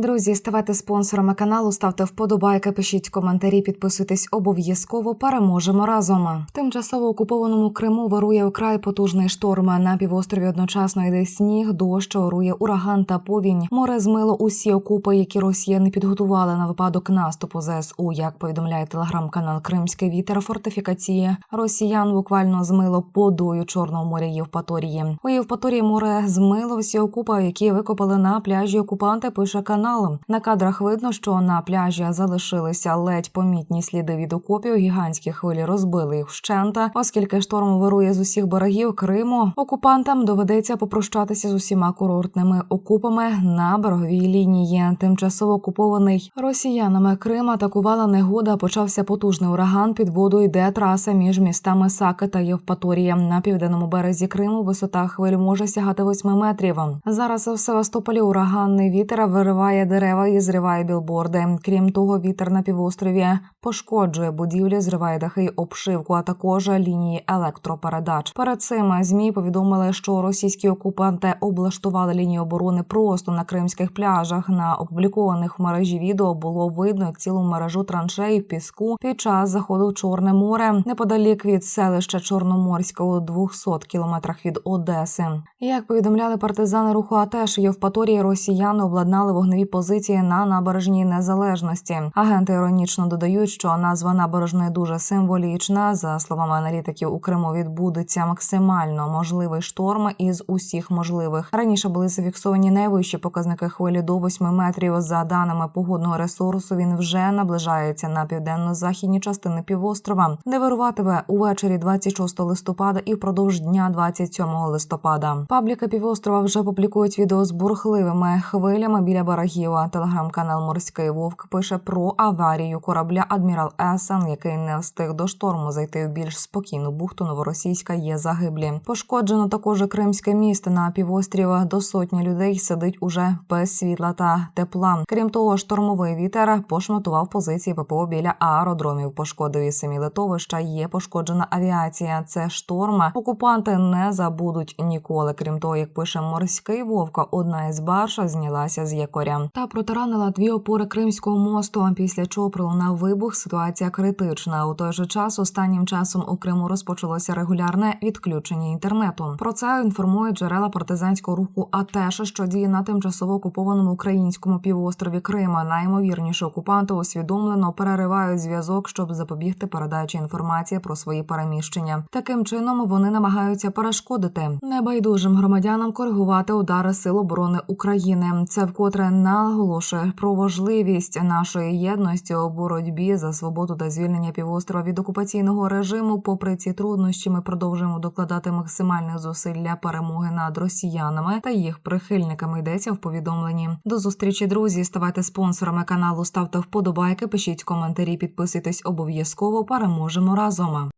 Друзі, ставайте спонсорами каналу, ставте вподобайки, пишіть коментарі, підписуйтесь обов'язково. Переможемо разом. В тимчасово окупованому Криму вирує вкрай потужний шторм. На півострові одночасно йде сніг, дощ, орує ураган та повінь. Море змило усі окупи, які Росія не підготувала на випадок наступу ЗСУ. Як повідомляє телеграм-канал Кримський вітер фортифікації росіян буквально змило водою Чорного моря Євпаторії. У Євпаторії море змило всі окупи, які викопали на пляжі окупанти. Пише канал. На кадрах видно, що на пляжі залишилися ледь помітні сліди від окопів. Гігантські хвилі розбили їх вщента, оскільки шторм вирує з усіх берегів Криму. Окупантам доведеться попрощатися з усіма курортними окупами на береговій лінії. Тимчасово окупований росіянами Крим атакувала негода. Почався потужний ураган. Під воду йде траса між містами Саки та Євпаторія. На південному березі Криму висота хвиль може сягати 8 метрів. Зараз в Севастополі ураганний вітер вириває дерева і зриває білборди. Крім того, вітер на півострові пошкоджує будівлі, зриває дахи обшивку, а також лінії електропередач. Перед цим змі повідомили, що російські окупанти облаштували лінії оборони просто на кримських пляжах. На опублікованих в мережі відео було видно, як цілу мережу траншей піску під час заходу в Чорне море неподалік від селища Чорноморського у 200 кілометрах від Одеси. Як повідомляли партизани руху АТЕШ, в Євпаторії росіяни обладнали вогневі позиції на набережній незалежності. Агенти іронічно додають, що назва набережної дуже символічна. За словами аналітиків, у Криму відбудеться максимально можливий шторм із усіх можливих. Раніше були зафіксовані найвищі показники хвилі до 8 метрів. За даними погодного ресурсу, він вже наближається на південно-західні частини півострова, де вируватиме увечері 26 листопада і впродовж дня 27 листопада. Пабліки півострова вже публікують відео з бурхливими хвилями біля берегів. Телеграм-канал Морський Вовк пише про аварію корабля Адмірал Есен, який не встиг до шторму зайти в більш спокійну бухту. Новоросійська є загиблі. Пошкоджено також кримське місто на півострів. До сотні людей сидить уже без світла та тепла. Крім того, штормовий вітер пошматував позиції ППО біля аеродромів. Пошкодив і самі литовища. Є пошкоджена авіація. Це шторм. Окупанти не забудуть ніколи. Крім того, як пише морський вовка, одна із барж знялася з якоря та протаранила дві опори Кримського мосту. Після чого пролунав вибух. Ситуація критична. У той же час останнім часом у Криму розпочалося регулярне відключення інтернету. Про це інформують джерела партизанського руху АТЕШ, що діє на тимчасово окупованому українському півострові Крима. Наймовірніше окупанти усвідомлено переривають зв'язок, щоб запобігти передачі інформації про свої переміщення. Таким чином вони намагаються перешкодити небайдужим громадянам коригувати удари сил оборони України. Це вкотре наголошує про важливість нашої єдності у боротьбі за свободу та звільнення півострова від окупаційного режиму. Попри ці труднощі, ми продовжуємо докладати максимальних зусиль для перемоги над росіянами та їх прихильниками. Йдеться в повідомленні. До зустрічі, друзі. Ставайте спонсорами каналу, ставте вподобайки, пишіть коментарі, підписуйтесь обов'язково. Переможемо разом.